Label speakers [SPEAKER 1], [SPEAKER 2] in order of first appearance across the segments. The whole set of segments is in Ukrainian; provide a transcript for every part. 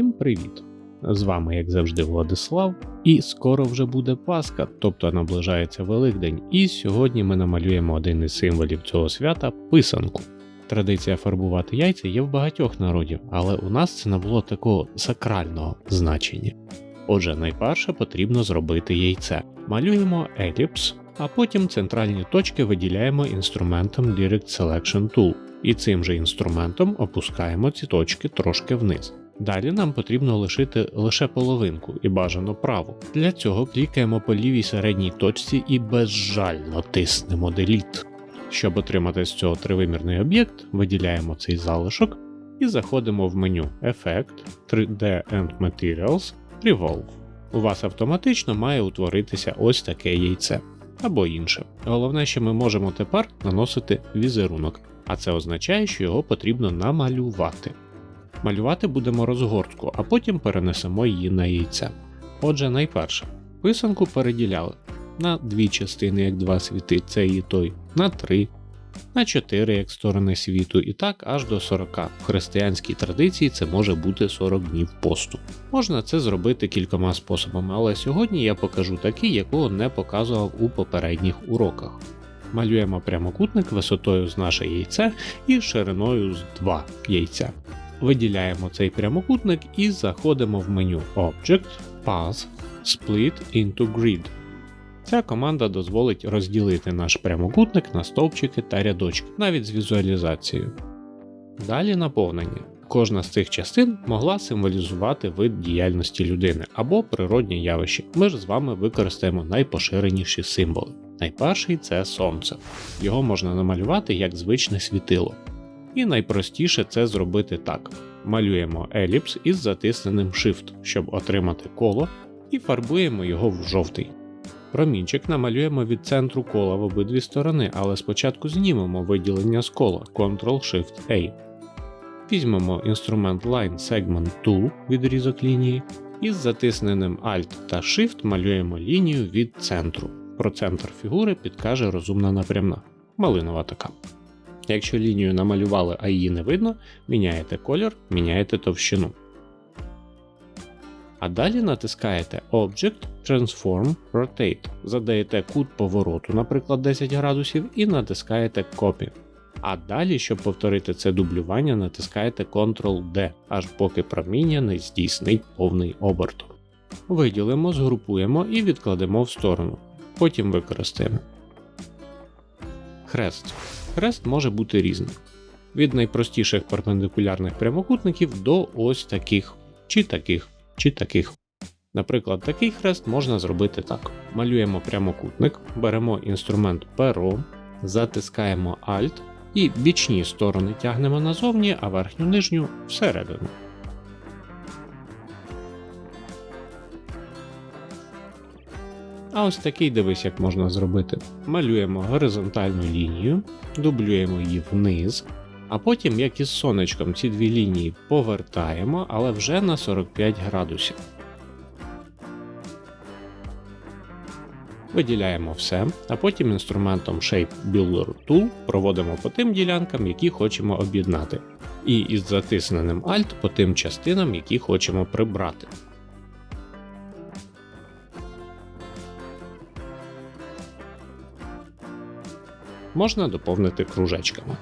[SPEAKER 1] Всім привіт! З вами, як завжди, Владислав, і скоро вже буде Пасха, тобто наближається Великдень, і сьогодні ми намалюємо один із символів цього свята писанку. Традиція фарбувати яйця є в багатьох народів, але у нас це не було такого сакрального значення. Отже, найперше потрібно зробити яйце. Малюємо еліпс, а потім центральні точки виділяємо інструментом Direct Selection Tool, і цим же інструментом опускаємо ці точки трошки вниз. Далі нам потрібно лишити лише половинку і бажано праву. Для цього клікаємо по лівій середній точці і безжально тиснемо Delete. Щоб отримати з цього тривимірний об'єкт, виділяємо цей залишок і заходимо в меню Effect, 3D and Materials, Revolve. У вас автоматично має утворитися ось таке яйце або інше. Головне, що ми можемо тепер наносити візерунок, а це означає, що його потрібно намалювати. Малювати будемо розгортку, а потім перенесемо її на яйце. Отже, найперше, писанку переділяли на дві частини, як два світи, це і той, на три, на 4 як сторони світу, і так аж до 40. В християнській традиції це може бути 40 днів посту. Можна це зробити кількома способами, але сьогодні я покажу такий, якого не показував у попередніх уроках. Малюємо прямокутник висотою з наше яйце і шириною з 2 яйця. Виділяємо цей прямокутник і заходимо в меню Object, Path, Split into Grid. Ця команда дозволить розділити наш прямокутник на стовпчики та рядочки, навіть з візуалізацією. Далі наповнення. Кожна з цих частин могла символізувати вид діяльності людини або природнє явище. Ми ж з вами використаємо найпоширеніші символи. Найперший це сонце. Його можна намалювати як звичне світило. І найпростіше це зробити так: малюємо еліпс із затисненим Shift, щоб отримати коло, і фарбуємо його в жовтий. Промінчик намалюємо від центру кола в обидві сторони, але спочатку знімемо виділення з кола Ctrl-Shift-A. Візьмемо інструмент Line Segment Tool відрізок лінії, і з затисненим Alt та Shift малюємо лінію від центру. Про центр фігури підкаже розумна напрямна. Малинова така. Якщо лінію намалювали, а її не видно, міняєте колір, міняєте товщину. А далі натискаєте Object, Transform, Rotate, задаєте кут повороту, наприклад, 10 градусів, і натискаєте Copy. А далі, щоб повторити це дублювання, натискаєте Ctrl-D, аж поки проміння не здійснить повний оберт. Виділимо, згрупуємо і відкладемо в сторону. Потім використаємо. Хрест. Хрест може бути різним. Від найпростіших перпендикулярних прямокутників до ось таких чи таких чи таких. Наприклад, такий хрест можна зробити так: малюємо прямокутник, беремо інструмент перо, затискаємо Alt і бічні сторони тягнемо назовні, а верхню нижню всередину. А ось такий дивись, як можна зробити. Малюємо горизонтальну лінію, дублюємо її вниз, а потім, як із сонечком, ці дві лінії повертаємо, але вже на 45 градусів. Виділяємо все, а потім інструментом Shape Builder Tool проводимо по тим ділянкам, які хочемо об'єднати, і із затисненим Alt по тим частинам, які хочемо прибрати. Можна доповнити кружечками.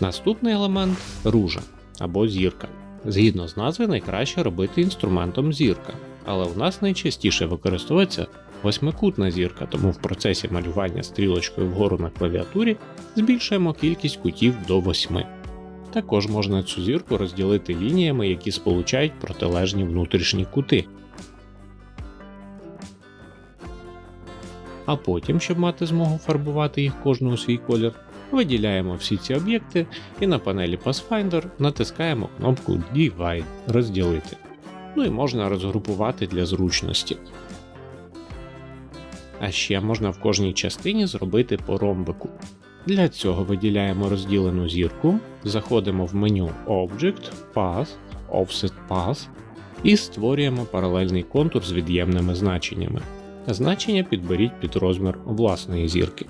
[SPEAKER 1] Наступний елемент ружа або зірка. Згідно з назви, найкраще робити інструментом зірка, але у нас найчастіше використовується восьмикутна зірка, тому в процесі малювання стрілочкою вгору на клавіатурі збільшуємо кількість кутів до 8. Також можна цю зірку розділити лініями, які сполучають протилежні внутрішні кути. А потім, щоб мати змогу фарбувати їх кожну у свій колір, виділяємо всі ці об'єкти і на панелі Pathfinder натискаємо кнопку Divide розділити. Ну і можна розгрупувати для зручності. А ще можна в кожній частині зробити по ромбику. Для цього виділяємо розділену зірку, заходимо в меню Object, Path, Offset Path і створюємо паралельний контур з від'ємними значеннями. Значення підберіть під розмір власної зірки.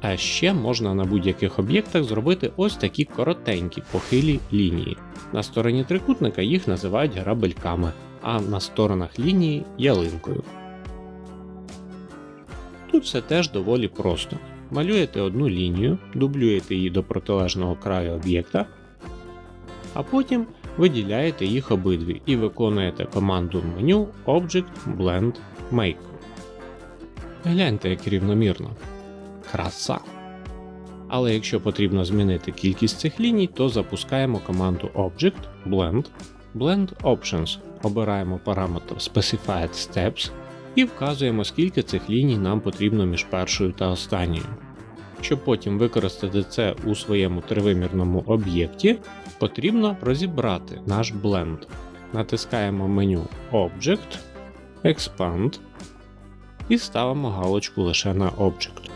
[SPEAKER 1] А ще можна на будь-яких об'єктах зробити ось такі коротенькі похилі лінії. На стороні трикутника їх називають грабельками, а на сторонах лінії ялинкою. Тут все теж доволі просто. Малюєте одну лінію, дублюєте її до протилежного краю об'єкта, а потім виділяєте їх обидві і виконуєте команду в меню Object Blend Make. Гляньте, як рівномірно. Краса. Але якщо потрібно змінити кількість цих ліній, то запускаємо команду Object Blend Blend Options, обираємо параметр Specified Steps і вказуємо, скільки цих ліній нам потрібно між першою та останньою. Щоб потім використати це у своєму тривимірному об'єкті, потрібно розібрати наш бленд. Натискаємо меню Object, Expand і ставимо галочку лише на Object.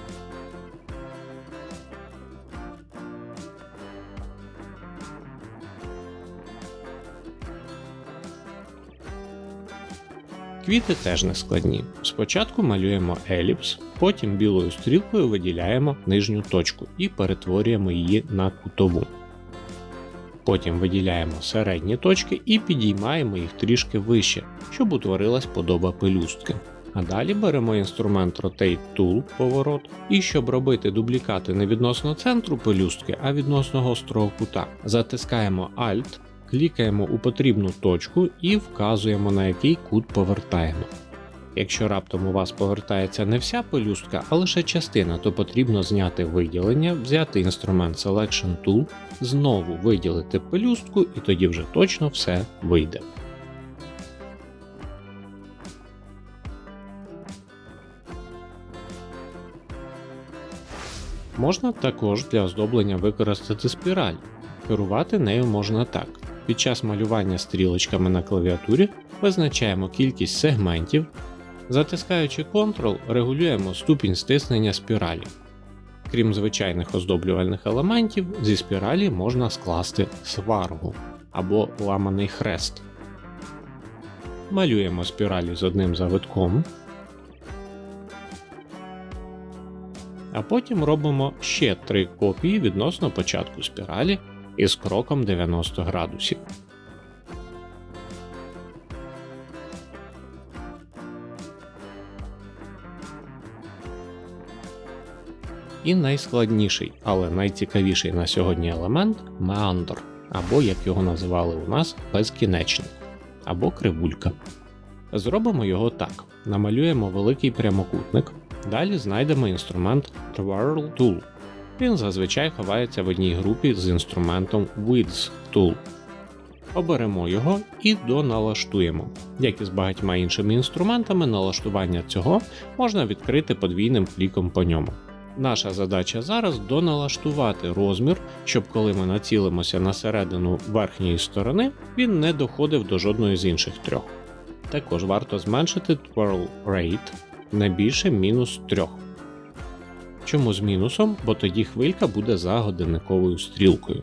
[SPEAKER 1] Квіти теж не складні. Спочатку малюємо еліпс, потім білою стрілкою виділяємо нижню точку і перетворюємо її на кутову. Потім виділяємо середні точки і підіймаємо їх трішки вище, щоб утворилась подоба пелюстки. А далі беремо інструмент Rotate Tool поворот, і щоб робити дублікати не відносно центру пелюстки, а відносно гострого кута, затискаємо Alt клікаємо у потрібну точку і вказуємо на який кут повертаємо. Якщо раптом у вас повертається не вся пелюстка, а лише частина, то потрібно зняти виділення, взяти інструмент Selection Tool, знову виділити пелюстку і тоді вже точно все вийде. Можна також для оздоблення використати спіраль. Керувати нею можна так. Під час малювання стрілочками на клавіатурі визначаємо кількість сегментів, затискаючи Ctrl, регулюємо ступінь стиснення спіралі. Крім звичайних оздоблювальних елементів, зі спіралі можна скласти сваргу або ламаний хрест. Малюємо спіралі з одним завитком, а потім робимо ще три копії відносно початку спіралі із кроком 90 градусів. І найскладніший, але найцікавіший на сьогодні елемент меандр, або як його називали у нас, безкінечник, або кривулька. Зробимо його так: намалюємо великий прямокутник, далі знайдемо інструмент Twirl Tool. Він зазвичай ховається в одній групі з інструментом Width Tool. Оберемо його і доналаштуємо. Як і з багатьма іншими інструментами, налаштування цього можна відкрити подвійним кліком по ньому. Наша задача зараз доналаштувати розмір, щоб коли ми націлимося на середину верхньої сторони, він не доходив до жодної з інших трьох. Також варто зменшити Twirl Rate не більше мінус 3. Чому з мінусом? Бо тоді хвилька буде за годинниковою стрілкою.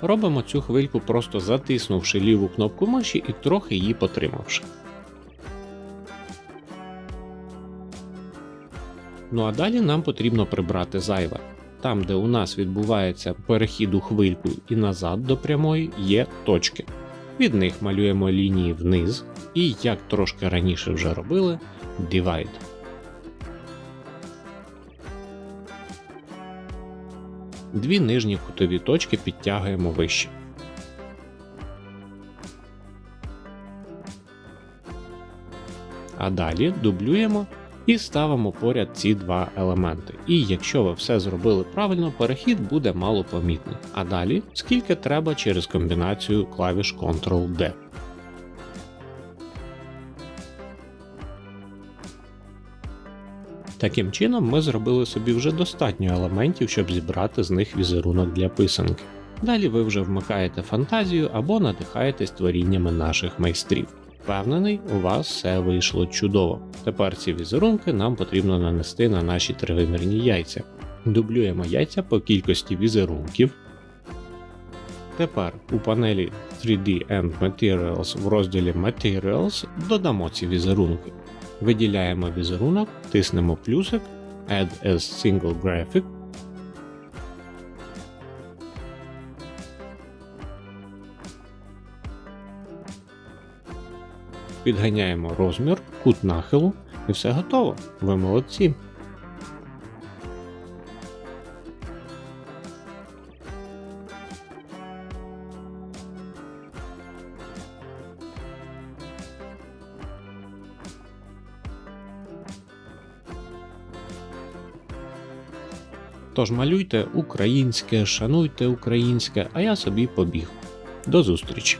[SPEAKER 1] Робимо цю хвильку просто затиснувши ліву кнопку миші і трохи її потримавши. Ну а далі нам потрібно прибрати зайве. Там, де у нас відбувається перехід у хвильку і назад до прямої, є точки. Від них малюємо лінії вниз і, як трошки раніше вже робили, Divide. Дві нижні кутові точки підтягуємо вище. А далі дублюємо і ставимо поряд ці два елементи. І якщо ви все зробили правильно, перехід буде мало помітний. А далі скільки треба через комбінацію клавіш Ctrl-D. Таким чином, ми зробили собі вже достатньо елементів, щоб зібрати з них візерунок для писанки. Далі ви вже вмикаєте фантазію або надихаєтесь творіннями наших майстрів. Впевнений, у вас все вийшло чудово. Тепер ці візерунки нам потрібно нанести на наші тривимірні яйця. Дублюємо яйця по кількості візерунків. Тепер у панелі 3D and Materials в розділі Materials додамо ці візерунки. Виділяємо візерунок, тиснемо плюсик Add as Single Graphic. Підганяємо розмір, кут нахилу і все готово. Ви молодці. Тож малюйте українське, шануйте українське, а я собі побіг. До зустрічі!